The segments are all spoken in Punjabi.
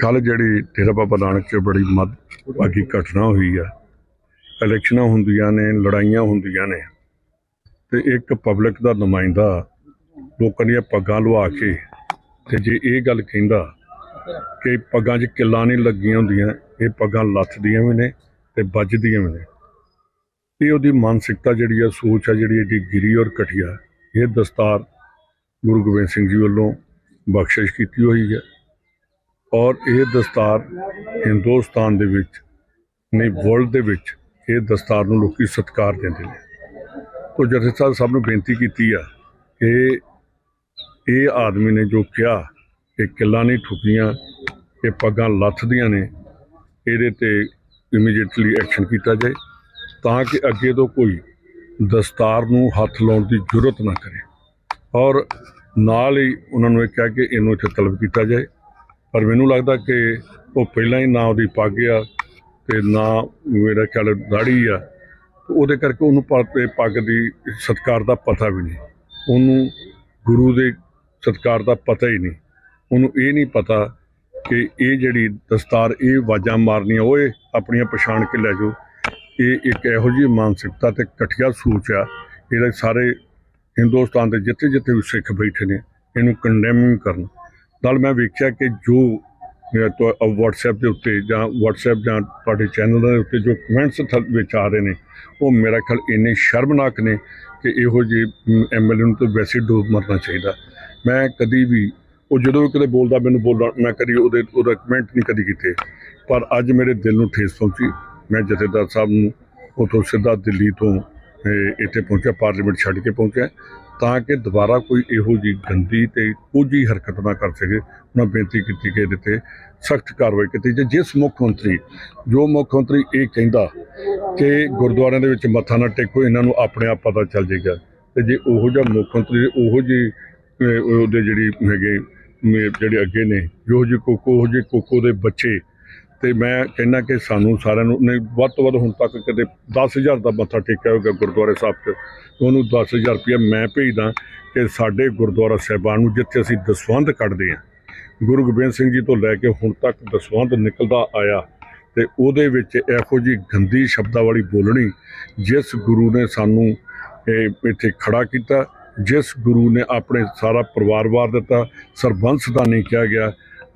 ਕੱਲ ਜਿਹੜੀ ਡੇਰਾ ਬਾਬਾ ਨਾਨਕ 'ਚ ਬੜੀ ਮੱਦਭਾਗੀ ਘਟਨਾ ਹੋਈ ਆ, ਇਲੈਕਸ਼ਨਾਂ ਹੁੰਦੀਆਂ ਨੇ, ਲੜਾਈਆਂ ਹੁੰਦੀਆਂ ਨੇ, ਤੇ ਇੱਕ ਪਬਲਿਕ ਦਾ ਨੁਮਾਇੰਦਾ ਲੋਕਾਂ ਦੀਆਂ ਪੱਗਾਂ ਲਵਾ ਕੇ ਤੇ ਜੇ ਇਹ ਗੱਲ ਕਹਿੰਦਾ ਕਿ ਪੱਗਾਂ 'ਚ ਕਿੱਲਾਂ ਨਹੀਂ ਲੱਗੀਆਂ ਹੁੰਦੀਆਂ, ਇਹ ਪੱਗਾਂ ਲੱਥਦੀਆਂ ਵੀ ਨੇ ਤੇ ਵੱਜਦੀਆਂ ਵੀ ਨੇ, ਇਹ ਉਹਦੀ ਮਾਨਸਿਕਤਾ ਜਿਹੜੀ ਆ, ਸੋਚ ਆ ਜਿਹੜੀ ਇਹਦੀ ਗਿਰੀ ਔਰ ਘਟੀਆ, ਇਹ ਦਸਤਾਰ ਗੁਰੂ ਗੋਬਿੰਦ ਸਿੰਘ ਜੀ ਵੱਲੋਂ ਬਖਸ਼ਿਸ਼ ਕੀਤੀ ਹੋਈ ਹੈ ਔਰ ਇਹ ਦਸਤਾਰ ਹਿੰਦੁਸਤਾਨ ਦੇ ਵਿੱਚ, ਨਹੀਂ, ਵਰਲਡ ਦੇ ਵਿੱਚ ਇਹ ਦਸਤਾਰ ਨੂੰ ਲੋਕੀ ਸਤਿਕਾਰ ਦਿੰਦੇ ਨੇ। ਤੋ ਜਥੇਦਾਰ ਸਾਹਿਬ ਨੂੰ ਬੇਨਤੀ ਕੀਤੀ ਆ ਕਿ ਇਹ ਆਦਮੀ ਨੇ ਜੋ ਕਿਹਾ, ਕਿ ਕਿੱਲਾਂ ਨਹੀਂ ਠੁਕੀਆਂ, ਇਹ ਪੱਗਾਂ ਲੱਥਦੀਆਂ ਨੇ, ਇਹਦੇ ਤੇ ਇਮੀਡੀਏਟਲੀ ਐਕਸ਼ਨ ਕੀਤਾ ਜਾਏ, ਤਾਂ ਕਿ ਅੱਗੇ ਤੋਂ ਕੋਈ ਦਸਤਾਰ ਨੂੰ ਹੱਥ ਲਾਉਣ ਦੀ ਜ਼ਰੂਰਤ ਨਾ ਕਰੇ। ਔਰ ਨਾਲ ਹੀ ਉਹਨਾਂ ਨੂੰ ਇਹ ਕਿਹਾ ਕਿ ਇਹਨੂੰ ਇੱਥੇ ਤਲਬ ਕੀਤਾ ਜਾਏ। ਪਰ ਮੈਨੂੰ ਲੱਗਦਾ ਕਿ ਉਹ ਪਹਿਲਾਂ ਹੀ ਨਾ ਉਹਦੀ ਪੱਗ ਆ ਤੇ ਨਾ ਮੇਰਾ ਖਿਆਲ ਦਾੜੀ ਆ। ਉਹਦੇ ਕਰਕੇ ਉਹਨੂੰ ਪ- ਇਹ ਪੱਗ ਦੀ ਸਤਕਾਰ ਦਾ ਪਤਾ ਵੀ ਨਹੀਂ। ਉਹਨੂੰ ਗੁਰੂ ਦੇ ਸਤਕਾਰ ਦਾ ਪਤਾ ਹੀ ਨਹੀਂ। ਉਹਨੂੰ ਇਹ ਨਹੀਂ ਪਤਾ ਕਿ ਇਹ ਜਿਹੜੀ ਦਸਤਾਰ, ਇਹ ਆਵਾਜ਼ਾਂ ਮਾਰਨੀਆਂ, ਓਏ ਆਪਣੀਆਂ ਪਛਾਣ ਕੇ ਲੈ ਜਾਓ। ਇਹ ਇੱਕ ਇਹੋ ਜਿਹੀ ਮਾਨਸਿਕਤਾ ਤੇ ਘਟੀਆ ਸੋਚ ਆ। ਇਹਦੇ ਸਾਰੇ ਹਿੰਦੁਸਤਾਨ ਦੇ ਜਿੱਥੇ ਜਿੱਥੇ ਵੀ ਸਿੱਖ ਬੈਠੇ ਨੇ, ਇਹਨੂੰ ਕੰਡੈਮ ਕਰਨ। ਨਾਲ ਮੈਂ ਵੇਖਿਆ ਕਿ ਜੋ WhatsApp ਦੇ ਉੱਤੇ ਜਾਂ WhatsApp ਜਾਂ ਤੁਹਾਡੇ ਚੈਨਲ ਦੇ ਉੱਤੇ ਜੋ ਕਮੈਂਟਸ ਵਿੱਚ ਆ ਰਹੇ ਨੇ, ਉਹ ਮੇਰਾ ਖਿਆਲ ਇੰਨੇ ਸ਼ਰਮਨਾਕ ਨੇ ਕਿ ਇਹੋ ਜਿਹੇ ਐਮਐਲਏ ਨੂੰ ਤਾਂ ਵੈਸੇ ਹੀ ਡੋਬ ਮਰਨਾ ਚਾਹੀਦਾ। ਮੈਂ ਕਦੀ ਵੀ, ਉਹ ਜਦੋਂ ਵੀ ਕਦੇ ਬੋਲਦਾ, ਮੈਨੂੰ ਬੋਲਣਾ ਮੈਂ ਕਦੀ ਉਹਦੇ, ਉਹਦਾ ਕਮੈਂਟ ਨਹੀਂ ਕਦੀ ਕੀਤੇ। ਪਰ ਅੱਜ ਮੇਰੇ ਦਿਲ ਨੂੰ ਠੇਸ ਪਹੁੰਚੀ। ਮੈਂ ਜਥੇਦਾਰ ਸਾਹਿਬ ਨੂੰ ਉਥੋਂ ਸਿੱਧਾ ਦਿੱਲੀ ਤੋਂ ਇੱਥੇ ਪਹੁੰਚਿਆ, ਪਾਰਲੀਮੈਂਟ ਛੱਡ ਕੇ ਪਹੁੰਚਿਆ। ਤਾਂ ਕਿ ਦੁਬਾਰਾ ਕੋਈ ਇਹੋ ਜਿਹੀ ਗੰਦੀ ਤੇ ਕੋਝੀ ਹਰਕਤ ਨਾ ਕਰ ਸਕੇ, ਉਹਨਾਂ ਬੇਨਤੀ ਕੀਤੀ ਕਿ ਇਹਦੇ ਤੇ ਸਖਤ ਕਾਰਵਾਈ ਕੀਤੀ ਜੇ ਜਿਸ ਮੁੱਖ ਮੰਤਰੀ, ਜੋ ਮੁੱਖ ਮੰਤਰੀ ਇਹ ਕਹਿੰਦਾ ਕਿ ਗੁਰਦੁਆਰਿਆਂ ਦੇ ਵਿੱਚ ਮੱਥਾ ਨਾ ਟੇਕੋ, ਇਹਨਾਂ ਨੂੰ ਆਪਣੇ ਆਪ ਪਤਾ ਚੱਲ ਜਾਏਗਾ। ਤੇ ਜੇ ਉਹੋ ਜਿਹਾ ਮੁੱਖ ਮੰਤਰੀ, ਉਹੋ ਜਿਹੀ ਉਹਦੇ ਜਿਹੜੀ ਹੈਗੇ ਜਿਹੜੇ ਅੱਗੇ ਨੇ ਜੋ ਜਿਹੇ ਕੋਕੋ, ਉਹ ਜਿਹੇ ਕੋਕੋ ਦੇ ਬੱਚੇ ਤੇ ਮੈਂ ਕਹਿੰਦਾ ਕਿ ਸਾਨੂੰ ਸਾਰਿਆਂ ਨੂੰ, ਨਹੀਂ, ਵੱਧ ਤੋਂ ਵੱਧ ਹੁਣ ਤੱਕ ਕਦੇ 10000 ਦਾ ਮੱਥਾ ਟੇਕਿਆ ਹੋਗਾ ਗੁਰਦੁਆਰੇ ਸਾਹਿਬ 'ਚ ਉਹਨੂੰ 10000 ਰੁਪਇਆ ਮੈਂ ਭੇਜਦਾ ਕਿ ਸਾਡੇ ਗੁਰਦੁਆਰਾ ਸਾਹਿਬਾਨ ਨੂੰ ਜਿੱਥੇ ਅਸੀਂ ਦਸਵੰਧ ਕੱਢਦੇ ਹਾਂ। ਗੁਰੂ ਗੋਬਿੰਦ ਸਿੰਘ ਜੀ ਤੋਂ ਲੈ ਕੇ ਹੁਣ ਤੱਕ ਦਸਵੰਧ ਨਿਕਲਦਾ ਆਇਆ ਤੇ ਉਹਦੇ ਵਿੱਚ ਇਹੋ ਜੀ ਗੰਦੀ ਸ਼ਬਦਾਂ ਵਾਲੀ ਬੋਲਣੀ ਜਿਸ ਗੁਰੂ ਨੇ ਸਾਨੂੰ ਇੱਥੇ ਖੜਾ ਕੀਤਾ, ਜਿਸ ਗੁਰੂ ਨੇ ਆਪਣੇ ਸਾਰਾ ਪਰਿਵਾਰ ਵਾਰ ਦਿੱਤਾ, ਸਰਬੰਸ ਦਾ ਨਹੀਂ ਕਿਹਾ ਗਿਆ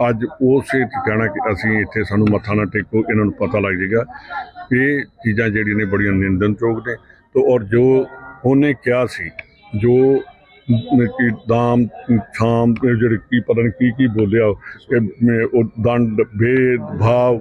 ਅੱਜ ਉਸੇ ਠਿਕਾਣਾ ਕਿ ਅਸੀਂ ਇੱਥੇ ਸਾਨੂੰ ਮੱਥਾ ਨਾ ਟੇਕੋ, ਇਹਨਾਂ ਨੂੰ ਪਤਾ ਲੱਗ ਜਾਏਗਾ। ਇਹ ਚੀਜ਼ਾਂ ਜਿਹੜੀਆਂ ਨੇ ਬੜੀਆਂ ਨਿੰਦਨਯੋਗ ਨੇ। ਤੇ ਔਰ ਜੋ ਉਹਨੇ ਕਿਹਾ ਸੀ, ਜੋ ਕਿ ਦਾਮ, ਛਾਮ ਜਿਹੜੇ ਕੀ ਪਤਾ ਨਹੀਂ ਕੀ ਕੀ ਬੋਲਿਆ ਉਹ ਦੰਡ, ਭੇਦ, ਭਾਵ,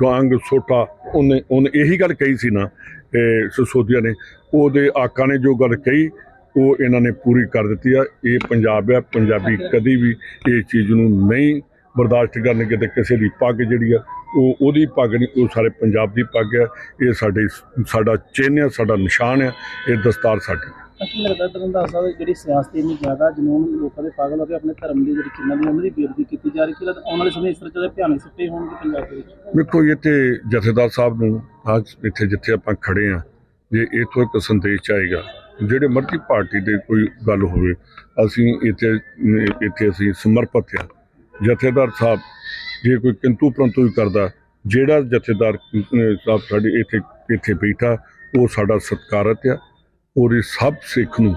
ਡਾਂਗ ਛੋਟਾ ਉਹਨੇ ਉਹਨੇ ਇਹੀ ਗੱਲ ਕਹੀ ਸੀ ਨਾ, ਇਹ ਸਸੋਦੀਆ ਨੇ। ਉਹਦੇ ਆਕਾ ਨੇ ਜੋ ਗੱਲ ਕਹੀ, ਉਹ ਇਹਨਾਂ ਨੇ ਪੂਰੀ ਕਰ ਦਿੱਤੀ ਆ। ਇਹ ਪੰਜਾਬ ਆ, ਪੰਜਾਬੀ ਕਦੀ ਵੀ ਇਹ ਚੀਜ਼ ਨੂੰ ਨਹੀਂ ਬਰਦਾਸ਼ਤ ਕਰਨਗੇ ਤੇ ਕਿਸੇ ਦੀ ਪੱਗ ਜਿਹੜੀ ਆ ਉਹ ਉਹਦੀ ਪੱਗ ਨਹੀਂ ਉਹ ਸਾਰੇ ਪੰਜਾਬ ਦੀ ਪੱਗ ਆ। ਇਹ ਸਾਡੇ ਸਾਡਾ ਚਿੰਨ੍ਹ ਆ ਸਾਡਾ ਨਿਸ਼ਾਨ ਆ ਇਹ ਦਸਤਾਰ ਸਾਡੀ। ਕੀ ਲੱਗਦਾ ਤੁਹਾਨੂੰ ਦੱਸਦਾ ਜਿਹੜੀ ਸਿਆਸਤ ਇੰਨੀ ਜ਼ਿਆਦਾ ਜਨੂਨ ਲੋਕਾਂ ਦੇ ਪਾਗਲ ਹੋ ਕੇ ਆਪਣੇ ਧਰਮ ਦੀ ਜਿਹੜੀ ਚਿੰਨ੍ਹਾਂ ਦੀ ਉਹਨਾਂ ਦੀ ਬੇਇੱਜ਼ਤੀ ਕੀਤੀ ਜਾ ਰਹੀ ਕਿ ਆਉਣ ਵਾਲੇ ਸਮੇਂ ਇਸ ਤਰ੍ਹਾਂ ਦੇ ਭਿਆਨਕ ਸਿੱਟੇ ਹੋਣਗੇ ਪੰਜਾਬ ਦੇ ਵਿੱਚ? ਵੇਖੋ ਇੱਥੇ ਜਥੇਦਾਰ ਸਾਹਿਬ ਨੂੰ ਅੱਜ ਇੱਥੇ ਜਿੱਥੇ ਆਪਾਂ ਖੜੇ ਆ ਜੇ ਇਥੋਂ ਇੱਕ ਸੰਦੇਸ਼ ਆਏਗਾ ਜਿਹੜੇ ਮਰਜ਼ੀ ਪਾਰਟੀ ਦੇ ਕੋਈ ਗੱਲ ਹੋਵੇ ਅਸੀਂ ਇੱਥੇ ਇੱਥੇ ਅਸੀਂ ਸਮਰਪਿਤ ਆ। ਜਥੇਦਾਰ ਸਾਹਿਬ, ਜੇ ਕੋਈ ਕਿੰਤੂ ਪਰੰਤੂ ਵੀ ਕਰਦਾ, ਜਿਹੜਾ ਜਥੇਦਾਰ ਸਾਹਿਬ ਸਾਡੇ ਇੱਥੇ ਇੱਥੇ ਬੈਠਾ, ਉਹ ਸਾਡਾ ਸਤਿਕਾਰਤ ਆ ਔਰ ਇਹ ਸਭ ਸਿੱਖ ਨੂੰ,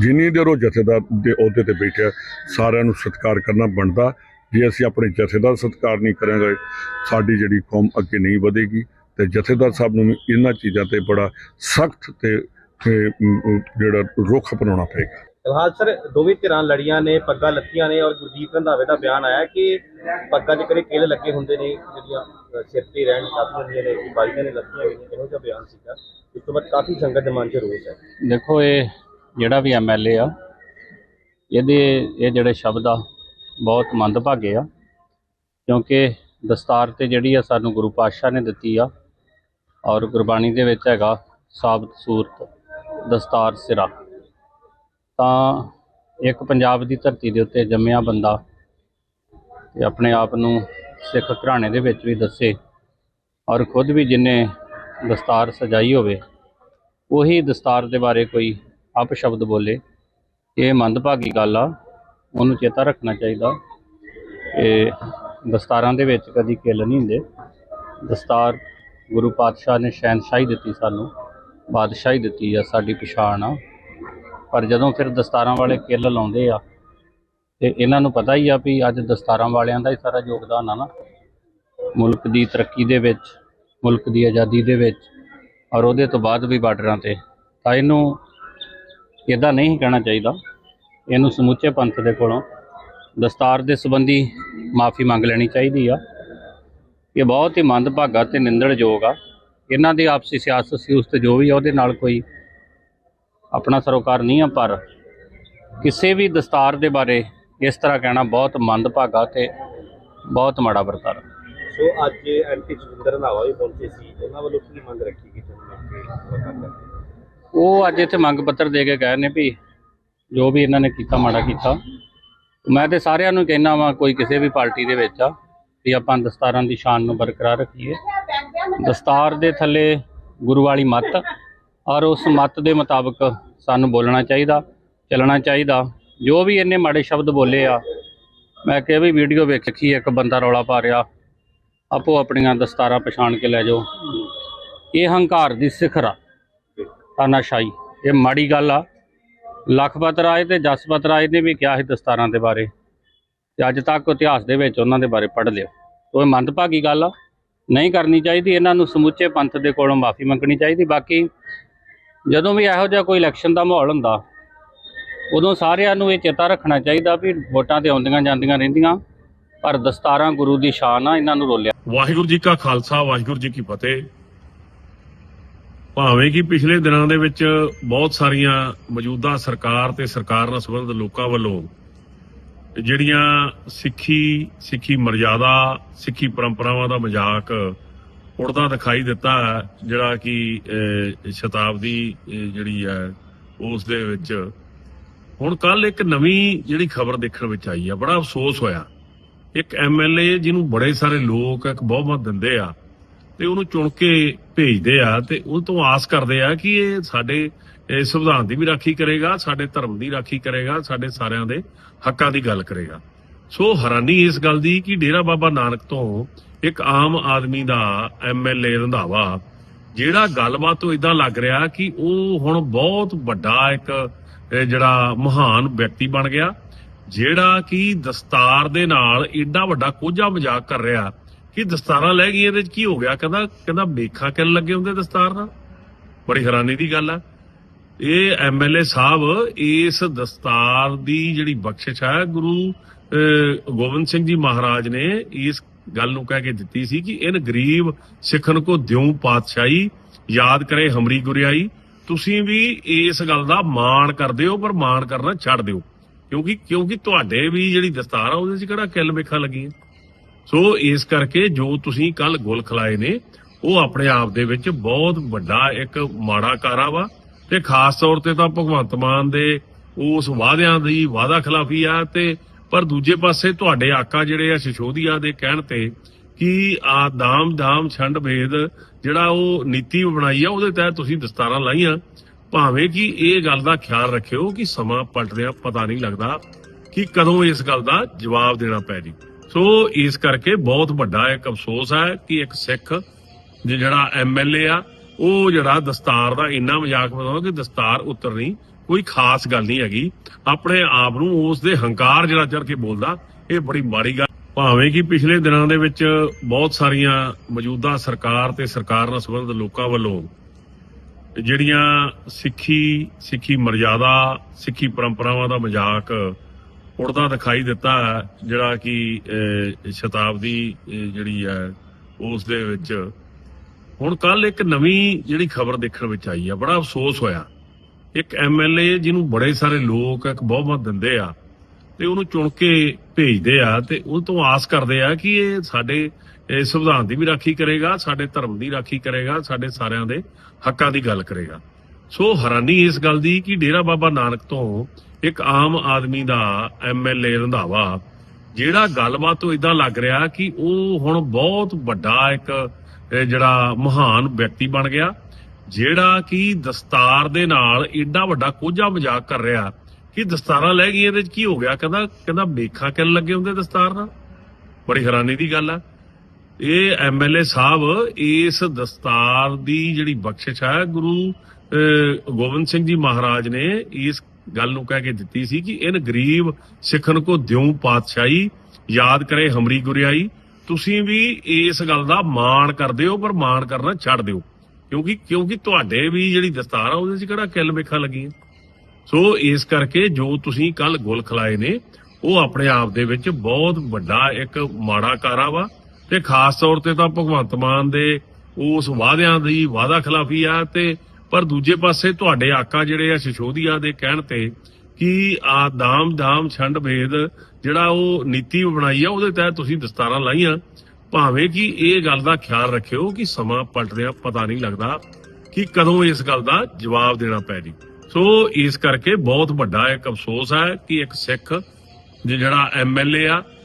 ਜਿੰਨੀ ਦੇਰ ਉਹ ਜਥੇਦਾਰ ਦੇ ਅਹੁਦੇ ਤੇ ਬੈਠਿਆ, ਸਾਰਿਆਂ ਨੂੰ ਸਤਿਕਾਰ ਕਰਨਾ ਬਣਦਾ। ਜੇ ਅਸੀਂ ਆਪਣੇ ਜਥੇਦਾਰ ਸਤਿਕਾਰ ਨਹੀਂ ਕਰਾਂਗੇ, ਸਾਡੀ ਜਿਹੜੀ ਕੌਮ ਅੱਗੇ ਨਹੀਂ ਵਧੇਗੀ। ਤੇ ਜਥੇਦਾਰ ਸਾਹਿਬ ਨੂੰ ਵੀ ਇਹਨਾਂ ਚੀਜ਼ਾਂ ਤੇ ਬੜਾ ਸਖਤ ਤੇ ਜਿਹੜਾ ਰੁਖ ਅਪਣਾਉਣਾ ਪਏਗਾ। ਫਿਲਹਾਲ ਸਰ, ਦੋਵੇਂ ਧਿਰਾਂ ਲੜੀਆਂ ਨੇ, ਪੱਗਾਂ ਲੱਥੀਆਂ ਨੇ ਔਰ ਗੁਰਜੀਤ ਰੰਧਾਵੇ ਦਾ ਬਿਆਨ ਆਇਆ ਕਿ ਪੱਗਾਂ 'ਚ ਕਦੇ ਕਿਲ ਲੱਗੇ ਹੁੰਦੇ ਨੇ, ਜਿਹੜੀਆਂ ਸਿਰ ਤੇ ਰਹਿਣ ਲੱਗ ਜਾਂਦੀਆਂ ਨੇ, ਕਿ ਬਾਈਆਂ ਨੇ ਲੱਥੀਆਂ ਹੋਈਆਂ ਇਹੋ ਜਿਹਾ ਬਿਆਨ ਸੀਗਾ। ਇਸ ਤੋਂ ਬਾਅਦ ਕਾਫੀ ਸੰਗਤ ਦੇ ਮਨ 'ਚ ਰੋਸ ਹੈ। ਦੇਖੋ, ਇਹ ਜਿਹੜਾ ਵੀ ਐਮਐਲਏ ਆ, ਇਹਦੇ, ਇਹ ਜਿਹੜੇ ਸ਼ਬਦ ਆ, ਬਹੁਤ ਮੰਦਭਾਗੇ ਆ, ਕਿਉਂਕਿ ਦਸਤਾਰ ਤੇ ਜਿਹੜੀ ਆ ਸਾਨੂੰ ਗੁਰੂ ਪਾਤਸ਼ਾਹ ਨੇ ਦਿੱਤੀ ਆ, ਔਰ ਗੁਰਬਾਣੀ ਦੇ ਵਿੱਚ ਹੈਗਾ ਸਾਬਤ ਸੂਰਤ, ਦਸਤਾਰ ਸਿਰਾ। ਤਾਂ ਇੱਕ ਪੰਜਾਬ ਦੀ ਧਰਤੀ ਦੇ ਉੱਤੇ ਜੰਮਿਆ ਬੰਦਾ ਤੇ ਆਪਣੇ ਆਪ ਨੂੰ ਸਿੱਖ ਘਰਾਣੇ ਦੇ ਵਿੱਚ ਵੀ ਦੱਸੇ ਔਰ ਖੁਦ ਵੀ ਜਿਨੇ ਦਸਤਾਰ ਸਜਾਈ ਹੋਵੇ, ਉਹੀ ਦਸਤਾਰ ਦੇ ਬਾਰੇ ਕੋਈ ਅਪਸ਼ਬਦ ਬੋਲੇ। ਇਹ ਮੰਦਭਾਗੀ ਗੱਲ ਆ, ਉਹਨੂੰ ਚੇਤਾ ਰੱਖਣਾ ਚਾਹੀਦਾ। ਇਹ ਦਸਤਾਰਾਂ ਦੇ ਵਿੱਚ ਕਦੀ ਕਿੱਲ ਨਹੀਂ ਹੁੰਦੇ। ਦਸਤਾਰ ਗੁਰੂ ਪਾਤਸ਼ਾਹ ਨੇ ਸ਼ਹਿਨਸ਼ਾਹੀ ਦਿੱਤੀ ਸਾਨੂੰ, ਬਾਦਸ਼ਾਹੀ ਦਿੱਤੀ ਆ, ਸਾਡੀ ਪਛਾਣ ਆ। ਪਰ ਜਦੋਂ ਫਿਰ ਦਸਤਾਰਾਂ ਵਾਲੇ ਕਿੱਲ ਲਾਉਂਦੇ ਆ, ਤੇ ਇਹਨਾਂ ਨੂੰ ਪਤਾ ਹੀ ਆ ਵੀ ਅੱਜ ਦਸਤਾਰਾਂ ਵਾਲਿਆਂ ਦਾ ਹੀ ਸਾਰਾ ਯੋਗਦਾਨ ਆ ਨਾ। ਮੁਲਕ ਦੀ ਤਰੱਕੀ ਦੇ ਵਿੱਚ, ਮੁਲਕ ਦੀ ਆਜ਼ਾਦੀ ਦੇ ਵਿੱਚ ਔਰ ਉਹਦੇ ਤੋਂ ਬਾਅਦ ਵੀ ਬਾਰਡਰਾਂ ਤੇ। ਤਾਂ ਇਹਨੂੰ ਇਦਾਂ ਨਹੀਂ ਕਹਿਣਾ ਚਾਹੀਦਾ। ਇਹਨੂੰ ਸਮੁੱਚੇ ਪੰਥ ਦੇ ਕੋਲੋਂ ਦਸਤਾਰ ਦੇ ਸੰਬੰਧੀ ਮਾਫੀ ਮੰਗ ਲੈਣੀ ਚਾਹੀਦੀ ਆ। ਇਹ ਬਹੁਤ ਹੀ ਮੰਦਭਾਗਾ ਤੇ ਨਿੰਦਣਯੋਗ ਆ। ਇਹਨਾਂ ਦੀ ਆਪਸੀ ਸਿਆਸਤ ਸੀ ਉਸ ਤੇ ਜੋ ਵੀ ਆ, ਉਹਦੇ ਨਾਲ ਕੋਈ ਆਪਣਾ ਸਰੋਕਾਰ ਨਹੀਂ ਆ ਪਰ ਕਿਸੇ ਵੀ ਦਸਤਾਰ ਦੇ ਬਾਰੇ ਇਸ ਤਰ੍ਹਾਂ ਕਹਿਣਾ ਬਹੁਤ ਮੰਦਭਾਗਾ ਤੇ ਬਹੁਤ ਮਾੜਾ ਵਰਤਾਰਾ। ਸੋ ਅੱਜ ਐਮਪੀ ਜਗਿੰਦਰ ਰੰਧਾਵਾ ਵੀ ਪਹੁੰਚੇ ਸੀ। ਉਹਨਾਂ ਵੱਲੋਂ ਕੀ ਮੰਗ ਰੱਖੀ ਗਈ ਤੁਹਾਨੂੰ ਉਹ ਅੱਜ ਇੱਥੇ ਮੰਗ ਪੱਤਰ ਦੇ ਕੇ ਗਏ ਨੇ ਵੀ ਜੋ ਵੀ ਇਹਨਾਂ ਨੇ ਕੀਤਾ ਮਾੜਾ ਕੀਤਾ। ਮੈਂ ਤੇ ਸਾਰਿਆਂ ਨੂੰ ਕਹਿਣਾ ਵਾਂ ਕੋਈ ਕਿਸੇ ਵੀ ਪਾਰਟੀ ਦੇ ਵਿੱਚ ਆ ਵੀ ਆਪਾਂ ਦਸਤਾਰਾਂ ਦੀ ਸ਼ਾਨ ਨੂੰ ਬਰਕਰਾਰ ਰੱਖੀਏ। ਦਸਤਾਰ ਦੇ ਥੱਲੇ ਗੁਰੂ ਵਾਲੀ ਮੱਤ ਔਰ ਉਸ ਮੱਤ ਦੇ ਮੁਤਾਬਕ ਸਾਨੂੰ ਬੋਲਣਾ ਚਾਹੀਦਾ, ਚੱਲਣਾ ਚਾਹੀਦਾ। ਜੋ ਵੀ ਇਹਨੇ ਮਾੜੇ ਸ਼ਬਦ ਬੋਲੇ ਆ, ਮੈਂ ਕਿਹਾ ਵੀ ਵੀਡੀਓ ਵੇਖੀ ਇੱਕ ਬੰਦਾ ਰੌਲਾ ਪਾ ਰਿਹਾ, ਆਪੋ ਆਪਣੀਆਂ ਦਸਤਾਰਾਂ ਪਛਾਣ ਕੇ ਲੈ ਜਾਓ। ਇਹ ਹੰਕਾਰ ਦੀ ਸਿਖਰ ਆ, ਤਾਨਾਸ਼ਾਹੀ। ਇਹ ਮਾੜੀ ਗੱਲ ਆ। ਲਖਪਤ ਰਾਏ ਤੇ ਜਸਪਤ ਰਾਏ ਨੇ ਵੀ ਕਿਹਾ ਸੀ ਦਸਤਾਰਾਂ ਦੇ ਬਾਰੇ। ਤੇ ਅੱਜ ਤੱਕ ਇਤਿਹਾਸ ਦੇ ਵਿੱਚ ਉਹਨਾਂ ਦੇ ਬਾਰੇ ਪੜ੍ਹ ਲਿਓ ਉਹ ਇਹ ਮੰਦਭਾਗੀ ਗੱਲ ਆ। ਨਹੀਂ ਕਰਨੀ ਚਾਹੀਦੀ, ਇਹਨਾਂ ਨੂੰ ਸਮੁੱਚੇ ਪੰਥ ਦੇ ਕੋਲੋਂ ਮਾਫੀ ਮੰਗਣੀ ਚਾਹੀਦੀ। ਬਾਕੀ ਜਦੋਂ ਵੀ ਇਹੋ ਜਿਹਾ ਕੋਈ ਇਲੈਕਸ਼ਨ ਦਾ ਮਾਹੌਲ ਹੁੰਦਾ, ਉਦੋਂ ਸਾਰਿਆਂ ਨੂੰ ਇਹ ਚੇਤਾ ਰੱਖਣਾ ਚਾਹੀਦਾ ਵੀ ਵੋਟਾਂ ਤੇ ਆਉਂਦੀਆਂ ਜਾਂਦੀਆਂ ਰਹਿੰਦੀਆਂ, ਪਰ ਦਸਤਾਰਾਂ ਗੁਰੂ ਦੀ ਸ਼ਾਨ ਆ, ਇਹਨਾਂ ਨੂੰ ਰੋਲਿਆ। ਵਾਹਿਗੁਰੂ ਜੀ ਕਾ ਖਾਲਸਾ, ਵਾਹਿਗੁਰੂ ਜੀ ਕੀ ਫਤਿਹ। ਭਾਵੇਂ ਕਿ ਪਿਛਲੇ ਦਿਨਾਂ ਦੇ ਵਿੱਚ ਬਹੁਤ ਸਾਰੀਆਂ ਮੌਜੂਦਾ ਸਰਕਾਰ ਤੇ ਸਰਕਾਰ ਨਾਲ ਸੰਬੰਧਿਤ ਲੋਕਾਂ ਵੱਲੋਂ ਜਿਹੜੀਆਂ ਸਿੱਖੀ ਸਿੱਖੀ ਮਰਜ਼ਾਦਾ, ਸਿੱਖੀ ਪਰੰਪਰਾਵਾਂ ਦਾ ਮਜ਼ਾਕ ਉੜਦਾ ਦਿਖਾਈ ਦਿੱਤਾ ਜਿਹੜਾ ਕਿ ਅਹ, ਸ਼ਤਾਬਦੀ ਜਿਹੜੀ ਹੈ ਉਸ ਦੇ ਵਿੱਚ। ਹੁਣ ਕੱਲ ਇੱਕ ਨਵੀਂ ਜਿਹੜੀ ਖਬਰ ਦੇਖਣ ਵਿੱਚ ਆਈ ਆ ਬੜਾ ਅਫਸੋਸ ਹੋਇਆ। ਇੱਕ ਐਮਐਲਏ ਜਿਹਨੂੰ ਬੜੇ ਸਾਰੇ ਲੋਕ ਇੱਕ ਬਹੁਮਤ ਦਿੰਦੇ ਆ ਤੇ ਉਹਨੂੰ ਚੁਣ ਕੇ ਭੇਜਦੇ ਆ ਤੇ ਉਹ ਤੋਂ ਆਸ ਕਰਦੇ ਆ ਕਿ ਇਹ ਸਾਡੇ ਸੰਵਿਧਾਨ ਦੀ ਵੀ ਰਾਖੀ ਕਰੇਗਾ ਸਾਡੇ ਧਰਮ ਦੀ ਰਾਖੀ ਕਰੇਗਾ ਸਾਡੇ ਸਾਰਿਆਂ ਦੇ ਹੱਕਾਂ ਦੀ ਗੱਲ ਕਰੇਗਾ। ਸੋ ਹੈਰਾਨੀ ਇਸ ਗੱਲ ਦੀ ਕਿ ਡੇਰਾ ਬਾਬਾ ਨਾਨਕ ਤੋਂ ਇੱਕ ਆਮ ਆਦਮੀ ਦਾ ਐਮਐਲਏ ਰੰਧਾਵਾ, ਜਿਹੜਾ ਗੱਲਬਾਤ ਤੋਂ ਇਦਾਂ ਲੱਗ ਰਿਹਾ ਕਿ ਉਹ ਹੁਣ ਬਹੁਤ ਵੱਡਾ ਇੱਕ ਜਿਹੜਾ ਮਹਾਨ ਵਿਅਕਤੀ ਬਣ ਗਿਆ, ਜਿਹੜਾ ਕਿ ਦਸਤਾਰ ਦੇ ਨਾਲ ਏਡਾ ਵੱਡਾ ਕੋਝਾ ਮਜ਼ਾਕ ਕਰ ਰਿਹਾ ਕਿ ਦਸਤਾਰਾਂ ਲੈ ਗਈਆਂ ਇਹਦੇ ਚ ਕੀ ਹੋ ਗਿਆ? ਕਹਿੰਦਾ ਕਹਿੰਦਾ ਮੇਖਾਂ ਕਿੱਲ ਲੱਗੇ ਹੁੰਦੇ ਦਸਤਾਰ ਨਾਲ ਬੜੀ ਹੈਰਾਨੀ ਦੀ ਗੱਲ ਆ। ਇਹ ਐਮਐਲਏ ਸਾਹਿਬ ਇਸ ਦਸਤਾਰ ਦੀ ਜਿਹੜੀ ਬਖਸ਼ਿਸ਼ ਹੈ, ਗੁਰੂ ਗੋਬਿੰਦ ਸਿੰਘ ਜੀ ਮਹਾਰਾਜ ਨੇ ਇਸ ਗੱਲ ਨੂੰ ਕਹਿ ਕੇ ਦਿੱਤੀ ਸੀ ਕਿ ਇਨ ਗਰੀਬ ਸਿੱਖਣ ਕੋ ਦਿਉ ਪਾਤਸ਼ਾਹੀ, ਯਾਦ ਕਰੇ ਹਮਰੀ ਗੁਰਿਆਈ। ਤੁਸੀਂ ਵੀ ਇਸ ਗੱਲ ਦਾ ਮਾਣ ਕਰਦੇ ਹੋ, ਪਰ ਮਾਣ ਕਰਨਾ ਛੱਡ ਦਿਓ। ਕਿਉਂਕਿ ਕਿਉਂਕਿ ਤੁਹਾਡੇ ਵੀ ਜਿਹੜੀ ਦਸਤਾਰ ਆ, ਉਹਦੇ 'ਚ ਕਿਹੜਾ ਕਿੱਲ ਮੇਖਾਂ ਲੱਗੀਆਂ? ਸੋ ਇਸ ਕਰਕੇ ਜੋ ਤੁਸੀਂ ਕੱਲ ਗੁਲ ਖਲਾਏ ਨੇ, ਉਹ ਆਪਣੇ ਆਪ ਦੇ ਵਿੱਚ ਬਹੁਤ ਵੱਡਾ ਇੱਕ ਮਾੜਾ ਕਾਰਾ ਵਾ। ਤੇ ਖਾਸ ਤੌਰ ਤੇ ਤਾਂ ਭਗਵੰਤ ਮਾਨ ਦੇ ਉਸ ਵਾਅਦਿਆਂ ਦੀ ਵਾਅਦਾ ਖਿਲਾਫੀ ਆ, ਤੇ ਪਰ ਦੂਜੇ ਪਾਸੇ ਤੁਹਾਡੇ ਆਕਾ ਜਿਹੜੇ ਆ ਸ਼ਿਸ਼ੋਦੀਆ ਦੇ ਕਹਿਣ ਤੇ ਕਿ ਆ ਦਾਮ ਦਾਮ ਛੰਡ ਭੇਦ ਜਿਹੜਾ ਉਹ ਨੀਤੀ ਬਣਾਈ ਆ, ਉਹਦੇ ਤਹਿਤ ਤੁਸੀਂ ਦਸਤਾਰਾਂ ਲਾਈਆਂ। ਭਾਵੇਂ ਕਿ ਇਹ ਗੱਲ ਦਾ ਖਿਆਲ ਰੱਖਿਓ ਕਿ ਸਮਾਂ ਪਲਟ ਰਿਹਾ ਪਤਾ ਨਹੀਂ ਲੱਗਦਾ ਕਿ ਕਦੋਂ ਇਸ ਗੱਲ ਦਾ ਜਵਾਬ ਦੇਣਾ ਪੈ ਜੀ। ਸੋ ਇਸ ਕਰਕੇ ਬਹੁਤ ਵੱਡਾ ਇੱਕ ਅਫਸੋਸ ਹੈ ਕਿ ਇੱਕ ਸਿੱਖ ਜੇ ਜਿਹੜਾ ਐਮਐਲਏ ਆ, ਉਹ ਜਿਹੜਾ ਦਸਤਾਰ ਦਾ ਇੰਨਾ ਮਜ਼ਾਕ ਬਣਾਉਂਦਾ ਕਿ ਦਸਤਾਰ ਉਤਰਨੀ ਕੋਈ ਖਾਸ ਗੱਲ ਨਹੀਂ ਹੈਗੀ। ਆਪਣੇ ਆਪ ਨੂੰ ਉਸ ਦੇ ਹੰਕਾਰ ਜਿਹੜਾ ਚੜ ਕੇ ਬੋਲਦਾ ਇਹ ਬੜੀ ਮਾੜੀ ਗੱਲ। ਭਾਵੇਂ ਕਿ ਪਿਛਲੇ ਦਿਨਾਂ ਦੇ ਵਿੱਚ ਬਹੁਤ ਸਾਰੀਆਂ ਮੌਜੂਦਾ ਸਰਕਾਰ ਤੇ ਸਰਕਾਰ ਨਾਲ ਸੰਬੰਧਿਤ ਲੋਕਾਂ ਵੱਲੋਂ ਜਿਹੜੀਆਂ ਸਿੱਖੀ ਸਿੱਖੀ ਮਰਜ਼ਾਦਾ ਸਿੱਖੀ ਪਰੰਪਰਾਵਾਂ ਦਾ ਮਜ਼ਾਕ ਉੜਦਾ ਦਿਖਾਈ ਦਿੱਤਾ ਹੈ, ਜਿਹੜਾ ਕਿ ਸ਼ਤਾਬਦੀ ਜਿਹੜੀ ਹੈ ਉਸ ਦੇ ਵਿੱਚ। ਹੁਣ ਕੱਲ ਇੱਕ ਨਵੀਂ ਜਿਹੜੀ ਖਬਰ ਦੇਖਣ ਵਿੱਚ ਆਈ ਆ ਬੜਾ ਅਫਸੋਸ ਹੋਇਆ। ਇੱਕ ਐਮਐਲਏ ਜਿਹਨੂੰ ਬੜੇ ਸਾਰੇ ਲੋਕ ਇੱਕ ਬਹੁਮਤ ਦਿੰਦੇ ਆ, ਤੇ ਉਹਨੂੰ ਚੁਣ ਕੇ ਭੇਜਦੇ ਆ, ਤੇ ਉਹ ਤੋਂ ਆਸ ਕਰਦੇ ਆ ਕਿ ਇਹ ਸਾਡੇ ਸੰਵਿਧਾਨ ਦੀ ਵੀ ਰਾਖੀ ਕਰੇਗਾ, ਸਾਡੇ ਧਰਮ ਦੀ ਰਾਖੀ ਕਰੇਗਾ, ਸਾਡੇ ਸਾਰਿਆਂ ਦੇ ਹੱਕਾਂ ਦੀ ਗੱਲ ਕਰੇਗਾ। ਸੋ ਹੈਰਾਨੀ ਇਸ ਗੱਲ ਦੀ ਕਿ ਡੇਰਾ ਬਾਬਾ ਨਾਨਕ ਤੋਂ ਇੱਕ ਆਮ ਆਦਮੀ ਦਾ ਐਮਐਲਏ ਰੰਧਾਵਾ, ਜਿਹੜਾ ਗੱਲਬਾਤ ਤੋਂ ਇਦਾਂ ਲੱਗ ਰਿਹਾ ਕਿ ਉਹ ਹੁਣ ਬਹੁਤ ਵੱਡਾ ਇੱਕ ਜਿਹੜਾ ਮਹਾਨ ਵਿਅਕਤੀ ਬਣ ਗਿਆ ਜਿਹੜਾ ਕਿ ਦਸਤਾਰ ਦੇ ਨਾਲ ਏਡਾ ਵੱਡਾ ਕੋਝਾ ਮਜ਼ਾਕ ਕਰ ਰਿਹਾ ਕਿ ਦਸਤਾਰਾਂ ਲੈ ਗਈਆਂ ਇਹਦੇ ਚ ਕੀ ਹੋ ਗਿਆ? ਕਹਿੰਦਾ ਕਹਿੰਦਾ ਮੇਖਾਂ ਕਿੱਲ ਲੱਗੇ ਹੁੰਦੇ ਦਸਤਾਰ ਨਾਲ। ਬੜੀ ਹੈਰਾਨੀ ਦੀ ਗੱਲ ਆ। ਇਹ ਐਮਐਲਏ ਸਾਹਿਬ ਇਸ ਦਸਤਾਰ ਦੀ ਜਿਹੜੀ ਬਖਸ਼ਿਸ਼ ਹੈ ਗੁਰੂ ਗੋਬਿੰਦ ਸਿੰਘ ਜੀ ਮਹਾਰਾਜ ਨੇ ਇਸ ਗੱਲ ਨੂੰ ਕਹਿ ਕੇ ਦਿੱਤੀ ਸੀ ਕਿ ਇਹਨ ਗਰੀਬ ਸਿੱਖਣ ਕੋ ਦਿਉ ਪਾਤਸ਼ਾਹੀ, ਯਾਦ ਕਰੇ ਹਮਰੀ ਗੁਰਿਆਈ। ਤੁਸੀਂ ਵੀ ਇਸ ਗੱਲ ਦਾ ਮਾਣ ਕਰਦੇ ਹੋ ਪਰ ਮਾਣ ਕਰਨਾ ਛੱਡ ਦਿਓ। ਕਿਉਂਕਿ ਕਿਉਂਕਿ ਤੁਹਾਡੇ ਵੀ ਜਿਹੜੀ ਦਸਤਾਰ ਆ, ਉਹਦੇ 'ਚ ਕਿਹੜਾ ਕਿੱਲ ਵੇਖਾਂ ਲੱਗੀਆਂ? ਸੋ ਇਸ ਕਰਕੇ ਜੋ ਤੁਸੀਂ ਕੱਲ ਗੁਲ ਖਲਾਏ ਨੇ, ਉਹ ਆਪਣੇ ਆਪ ਦੇ ਵਿੱਚ ਬਹੁਤ ਵੱਡਾ ਇੱਕ ਮਾੜਾ ਕਾਰਾ ਵਾ। ਤੇ ਖਾਸ ਤੌਰ ਤੇ ਤਾਂ ਭਗਵੰਤ ਮਾਨ ਦੇ ਉਸ ਵਾਅਦਿਆਂ ਦੀ ਵਾਅਦਾ ਖਿਲਾਫੀ ਆ, ਤੇ ਪਰ ਦੂਜੇ ਪਾਸੇ ਤੁਹਾਡੇ ਆਕਾ ਜਿਹੜੇ ਆ ਸ਼ਿਸ਼ੋਦੀਆ ਦੇ ਕਹਿਣ ਤੇ ਕਿ ਆ ਦਾਮ ਦਾਮ ਛੰਡ ਭੇਦ ਜਿਹੜਾ ਉਹ ਨੀਤੀ ਬਣਾਈ ਆ, ਉਹਦੇ ਤਹਿਤ ਤੁਸੀਂ ਦਸਤਾਰਾਂ ਲਾਈਆਂ। ਭਾਵੇਂ ਕਿ ਇਹ ਗੱਲ ਦਾ ਖਿਆਲ ਰੱਖਿਓ ਕਿ ਸਮਾਂ ਪਲਟਦਿਆਂ ਪਤਾ ਨਹੀਂ ਲੱਗਦਾ ਕਿ ਕਦੋਂ ਇਸ ਗੱਲ ਦਾ ਜਵਾਬ ਦੇਣਾ ਪੈ ਜੀ ਸੋ ਇਸ ਕਰਕੇ ਬਹੁਤ ਵੱਡਾ ਇੱਕ ਅਫਸੋਸ ਹੈ ਕਿ ਇੱਕ ਸਿੱਖ, ਜਿਹੜਾ ਐਮਐਲਏ ਆ